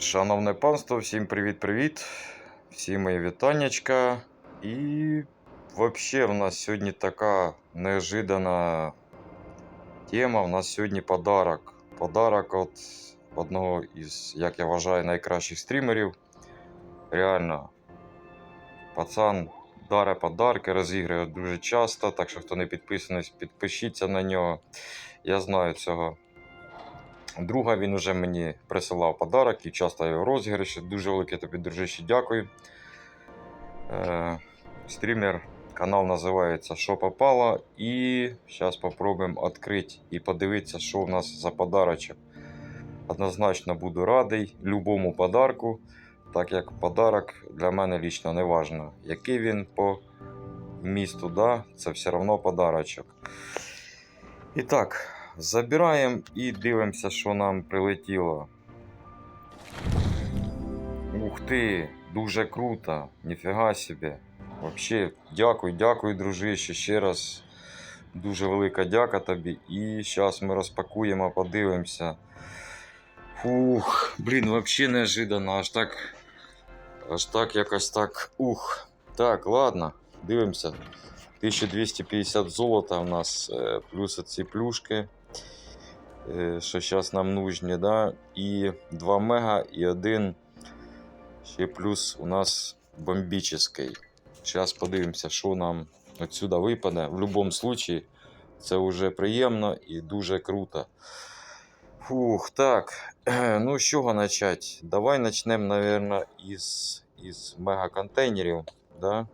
Шановне панство, всім привіт-привіт. Всі мої вітаннячка. І взагалі в нас сьогодні така неожиданна тема. У нас сьогодні подарок. Подарок від одного із, як я вважаю, найкращих стрімерів. Реально, пацан даре подарки, розігрує дуже часто, так що хто не підписаний, підпишіться на нього. Я знаю цього Друга він уже мені присилав подарок і часто його розіграші. Дуже велике тобі, дружище, дякую. Е, стрімер, канал називається Що попало. І зараз спробуємо відкрити і подивитися, що в нас за подарочок. Однозначно буду радий любому подарку, так як подарок для мене лічно не важно. Який він по місту, да? це все одно подарочок. І так, Забираємо і дивимося, що нам прилетіло. Ух ти, дуже круто, ніфіга собі. Вообще, дякую, дякую, дружище. Ще раз дуже велика дяка тобі. І зараз ми розпакуємо, подивимося. Фух, блін, вообще неожиданно, аж так. Аж так якось так. Ух. Так, ладно, дивимося. 1250 золота у нас, е, плюс ці плюшки, що зараз нам нужні, да? і 2 мега, і один ще плюс у нас бомбічний. Зараз подивимося, що нам отсюда випаде. В будь-якому випадку це вже приємно і дуже круто. Фух, так. Ну, з чого почати? Давай почнемо, мабуть, із, із мега-контейнерів. Да?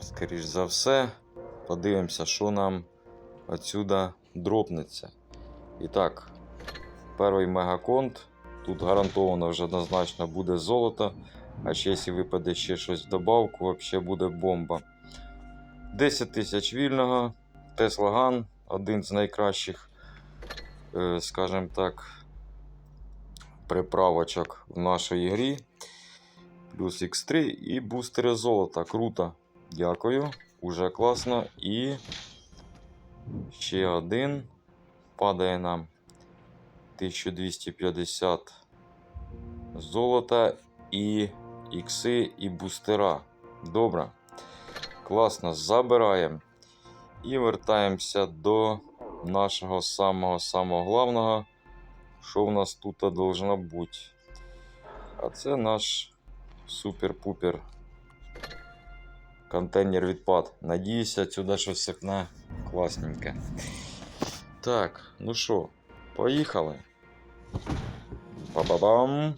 Скоріш за все, подивимося, що нам отсюда дропнеться. І так, перший мегаконт. Тут гарантовано вже однозначно буде золото. А ще якщо випаде ще щось в добавку, взагалі буде бомба. 10 тисяч вільного. Tesla Gun, один з найкращих, е, скажімо так, приправочок в нашій грі. Плюс X3 і бустери золота. Круто. Дякую. Уже класно. І ще один. Падає нам 1250 золота і ікси, і бустера. Добре. Класно. Забираємо. І вертаємося до нашого самого-самого главного. Що в нас тут должно бути? А це наш супер-пупер контейнер відпад. Надіюся, сюди щось сипне класненьке. Так, ну що, поїхали. Па-ба-бам.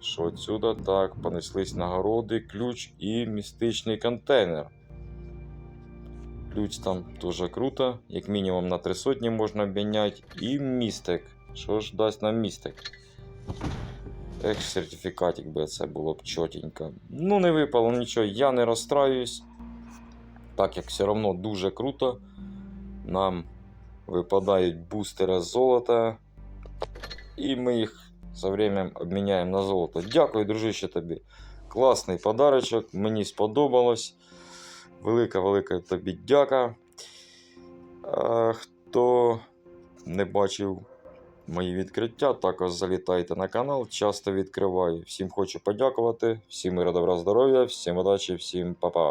Що отсюда? Так, понеслись нагороди, ключ і містичний контейнер. Ключ там дуже круто, як мінімум на 3 сотні можна обміняти. І містик. Що ж дасть нам містик? Ех, сертифікатик би це було б чотенько. Ну, не випало нічого, я не розстраюсь. Так як все одно дуже круто. Нам випадають бустери золота. І ми їх за временем обміняємо на золото. Дякую, дружище, тобі. Класний подарочок, мені сподобалось. Велика-велика тобі дяка. А, хто не бачив мої відкриття, також залітайте на канал, часто відкриваю. Всім хочу подякувати, всім мира, добра, здоров'я, всім удачі, всім па-па.